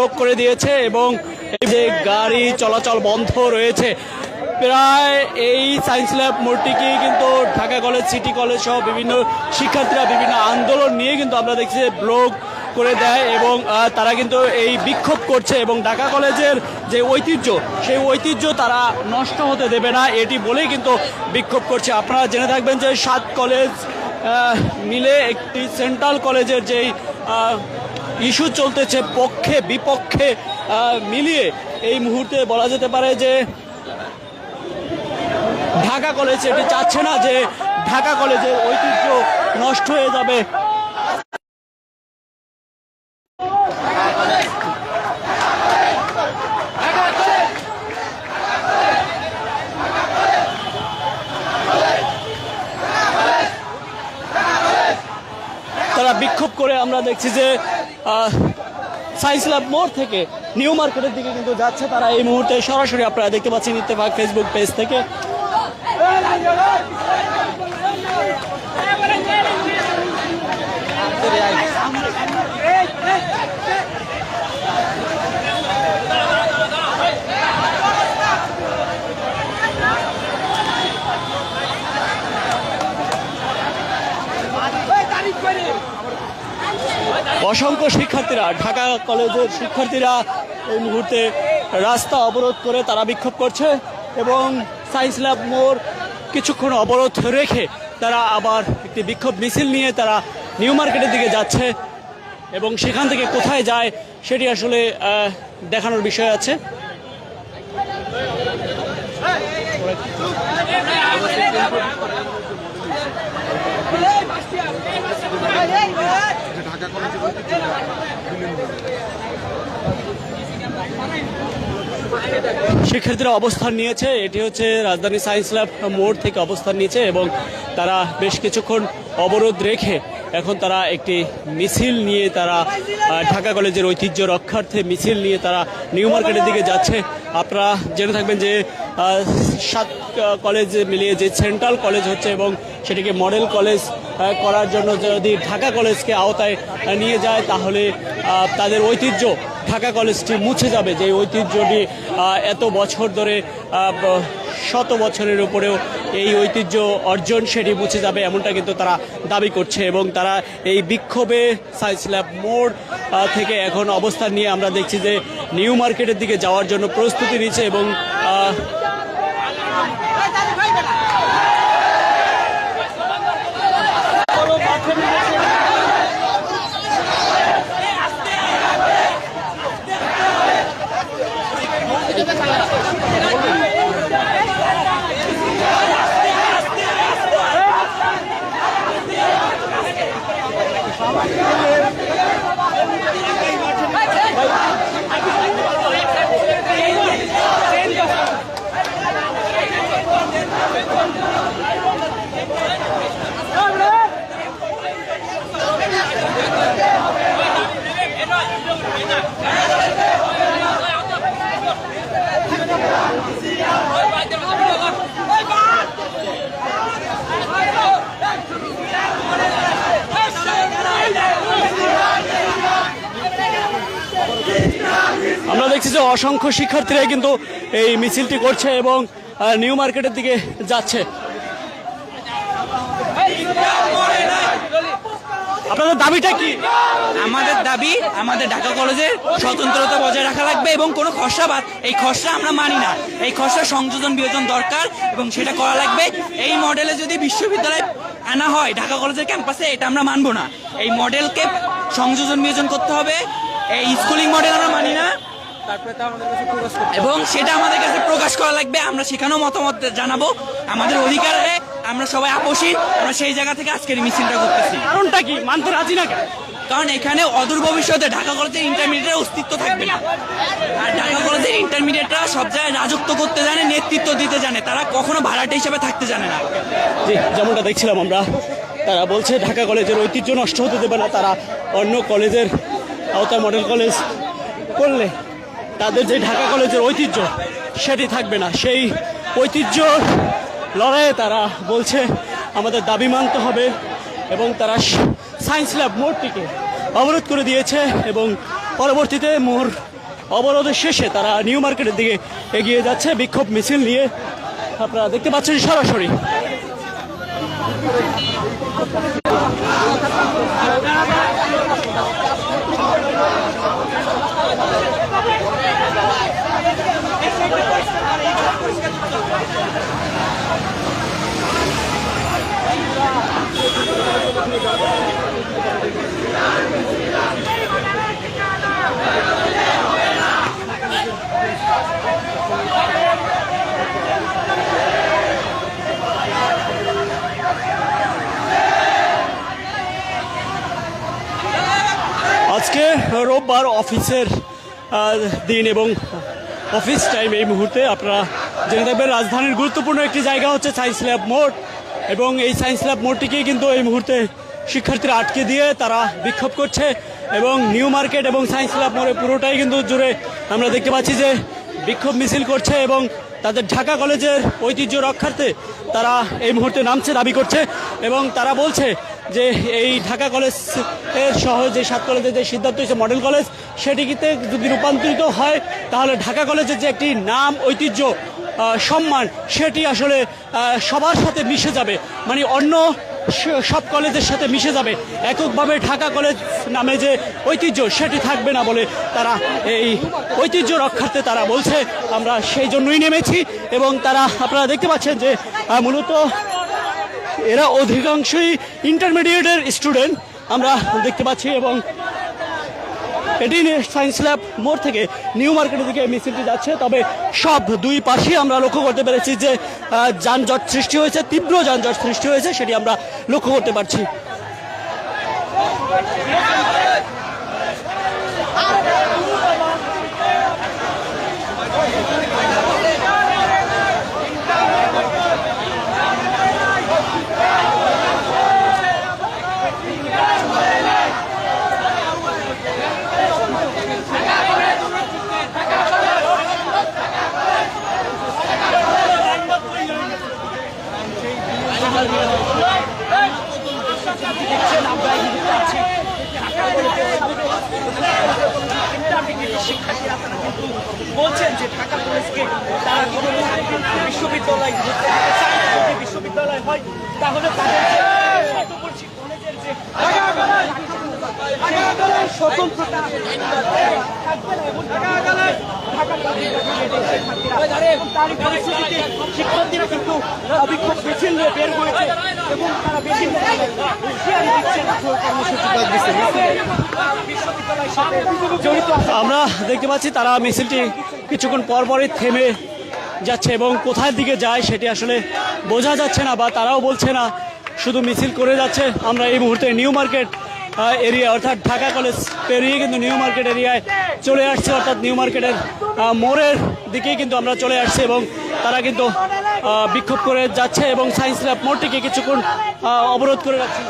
Block করে দিয়েছে এবং এই যে গাড়ি চলাচল বন্ধ রয়েছে। প্রায় এই সায়েন্স ল্যাব মোড়টিকে কিন্তু ঢাকা কলেজ, সিটি কলেজ সহ বিভিন্ন শিক্ষার্থীরা বিভিন্ন আন্দোলন নিয়ে কিন্তু আমরা দেখছি ব্লক করে দেয় এবং তারা কিন্তু এই বিক্ষোভ করছে এবং ঢাকা কলেজের যে ঐতিহ্য, সেই ঐতিহ্য তারা নষ্ট হতে দেবে না, এটি বলেই কিন্তু বিক্ষোভ করছে। আপনারা জেনে থাকবেন যে সাত কলেজ মিলে একটি সেন্ট্রাল কলেজের যেই ইস্যু চলতেছে পক্ষে, বিপক্ষে মিলিয়ে। এই মুহূর্তে বলা যেতে পারে যে ঢাকা কলেজ এটি চাচ্ছে না যে ঢাকা কলেজের ঐতিহ্য নষ্ট হয়ে যাবে। তারা বিক্ষোভ করে আমরা দেখছি যে সায়েন্স ল্যাব মোড় থেকে নিউ মার্কেটের দিকে কিন্তু যাচ্ছে তারা এই মুহূর্তে। সরাসরি আপনারা দেখতে পাচ্ছেন ইত্তেফাক ফেসবুক পেজ থেকে। অসংখ্য শিক্ষার্থীরা, ঢাকা কলেজের শিক্ষার্থীরা এই মুহূর্তে রাস্তা অবরোধ করে তারা বিক্ষোভ করছে এবং সায়েন্স ল্যাব মোড় কিছুক্ষণ অবরোধ রেখে তারা আবার একটি বিক্ষোভ মিছিল নিয়ে তারা নিউ মার্কেটের দিকে যাচ্ছে এবং সেখান থেকে কোথায় যায় সেটি আসলে দেখানোর বিষয় আছে। শিক্ষার্থীরা অবস্থান নিয়েছে, এটি হচ্ছে রাজধানী সায়েন্স ল্যাব মোড় থেকে অবস্থান নিয়েছে এবং তারা বেশ কিছুক্ষণ অবরোধ রেখে এখন তারা একটি মিছিল নিয়ে তারা ঢাকা কলেজের ঐতিহ্য রক্ষার্থে মিছিল নিয়ে তারা নিউ মার্কেটের দিকে যাচ্ছে। আপনারা জেনে থাকবেন যে সাত কলেজ মিলিয়ে যে সেন্ট্রাল কলেজ হচ্ছে এবং সেটিকে মডেল কলেজ করার জন্য যদি ঢাকা কলেজকে আওতায় নিয়ে যায়, তাহলে তাদের ঐতিহ্য ঢাকা কলেজটি মুছে যাবে। যে ঐতিহ্যটি এত বছর ধরে শত বছরের উপরেও এই ঐতিহ্য অর্জন সেটি মুছে যাবে, এমনটা কিন্তু তারা দাবি করছে এবং তারা এই বিক্ষোভে সায়েন্স ল্যাব মোড় থেকে এখন অবস্থান নিয়ে আমরা দেখছি যে নিউ মার্কেটের দিকে যাওয়ার জন্য প্রস্তুতি নিচ্ছে এবং অসংখ্য শিক্ষার্থীরা কিন্তু এই মিছিলটি করছে এবং নিউ মার্কেটের দিকে যাচ্ছে। আপনাদের দাবিটা কি? আমাদের দাবি, আমাদের ঢাকা কলেজের স্বতন্ত্রতা বজায় রাখা লাগবে এবং কোনো খসড়া বাদ, এই খসড়া আমরা মানি না। এই খসড়া সংযোজন বিয়োজন দরকার এবং সেটা করা লাগবে। এই মডেলে যদি বিশ্ববিদ্যালয় আনা হয়, ঢাকা কলেজের ক্যাম্পাসে, এটা আমরা মানবো না। এই মডেলকে সংযোজন বিয়োজন করতে হবে। এই স্কুলিং মডেল আমরা মানি না। এবং সেটা আমাদের কাছে প্রকাশ করা লাগবে আমরা সেখানেও মতামত জানাব আমাদের অধিকারে আমরা সবাই আপোষী আমরা সেই জায়গা থেকে আজকের মিছিলটা করতেছি। কারণটা কি? মানতে রাজি না কারণ এখানে অদূর ভবিষ্যতে ঢাকা কলেজের ইন্টারমিডিয়েটের অস্তিত্ব থাকবে না। আর ঢাকা কলেজের ইন্টারমিডিয়েটরা সব জায়গায় রাজত্ব করতে জানে নেতৃত্ব দিতে জানে তারা কখনো ভাড়াটে হিসেবে থাকতে জানে না। জি যেমনটা দেখছিলাম আমরা তারা বলছে ঢাকা কলেজের ঐতিহ্য নষ্ট হতে দেবে না তারা অন্য কলেজের আওতায় মডেল কলেজ করলে তাদের যে ঢাকা কলেজের ঐতিহ্য, সেটি থাকবে না। সেই ঐতিহ্য লড়াইয়ে তারা বলছে, আমাদের দাবি মানতে হবে। এবং তারা সায়েন্স ল্যাব মোড়টিকে অবরোধ করে দিয়েছে এবং পরবর্তীতে মোর অবরোধের শেষে তারা নিউ মার্কেটের দিকে এগিয়ে যাচ্ছে। বিক্ষোভ মিছিল নিয়ে আপনারা দেখতে পাচ্ছেন সরাসরি। আজকে রোববার অফিসের দিন এবং অফিস টাইম এই মুহূর্তে আপনারা জেনে থাকবেন, রাজধানীর গুরুত্বপূর্ণ একটি জায়গা হচ্ছে সায়েন্স ল্যাব মোড় এবং এই সায়েন্স ল্যাব মোড়টিকে কিন্তু এই মুহূর্তে শিক্ষার্থীরা আটকে দিয়ে তারা বিক্ষোভ করছে এবং নিউ মার্কেট এবং সায়েন্স ল্যাব মোড়ে পুরোটাই কিন্তু জুড়ে আমরা দেখতে পাচ্ছি যে বিক্ষোভ মিছিল করছে এবং তাদের ঢাকা কলেজের ঐতিহ্য রক্ষার্থে তারা এই মুহূর্তে নামছে, দাবি করছে এবং তারা বলছে যে এই ঢাকা কলেজ সহ যে সাত কলেজের যে সিদ্ধান্ত হয়েছে, মডেল কলেজ সেটিতে যদি রূপান্তরিত হয়, তাহলে ঢাকা কলেজের যে একটি নাম, ঐতিহ্য সম্মান, সেটি আসলে সবার সাথে মিশে যাবে। মানে অন্য সব কলেজের সাথে মিশে যাবে। এককভাবে ঢাকা কলেজ নামে যে ঐতিহ্য, সেটি থাকবে না বলে তারা এই ঐতিহ্য রক্ষার্থে তারা বলছে। আমরা সেই জন্যই নেমেছি এবং তারা, আপনারা দেখতে পাচ্ছেন যে মূলত এরা অধিকাংশই ইন্টারমিডিয়েটের স্টুডেন্ট আমরা দেখতে পাচ্ছি, এবং এটি সায়েন্স ল্যাব মোড় থেকে নিউ মার্কেটের দিকে মিছিলটি যাচ্ছে। তবে সব দুই পাশে আমরা লক্ষ্য করতে পেরেছি যে যানজট সৃষ্টি হয়েছে, তীব্র যানজট সৃষ্টি হয়েছে, সেটি আমরা লক্ষ্য করতে পারছি। বলছেন যে ঢাকা কলেজকে তারা বিশ্ববিদ্যালয় বিশ্ববিদ্যালয় হয় তাহলে তাদের যে শতবর্ষী কলেজের যে শিক্ষার্থীরা কিন্তু মিছিল নিয়ে বের এবং তারা আমরা দেখতে পাচ্ছি তারা মিছিলটি কিছুক্ষণ পর পরই থেমে যাচ্ছে এবং কোথায় দিকে যায় সেটি আসলে বোঝা যাচ্ছে না বা তারাও বলছে না, শুধু মিছিল করে যাচ্ছে। আমরা এই মুহূর্তে নিউ মার্কেট এরিয়া অর্থাৎ ঢাকা কলেজ পেরিয়ে কিন্তু নিউ মার্কেট এরিয়ায় চলে আসছে, অর্থাৎ নিউ মার্কেটের মোড়ের দিকেই কিন্তু আমরা চলে আসছি এবং তারা কিন্তু বিক্ষোভ করে যাচ্ছে এবং সায়েন্স ল্যাব মোড়টিকে কিছুক্ষণ অবরোধ করে রাখছে।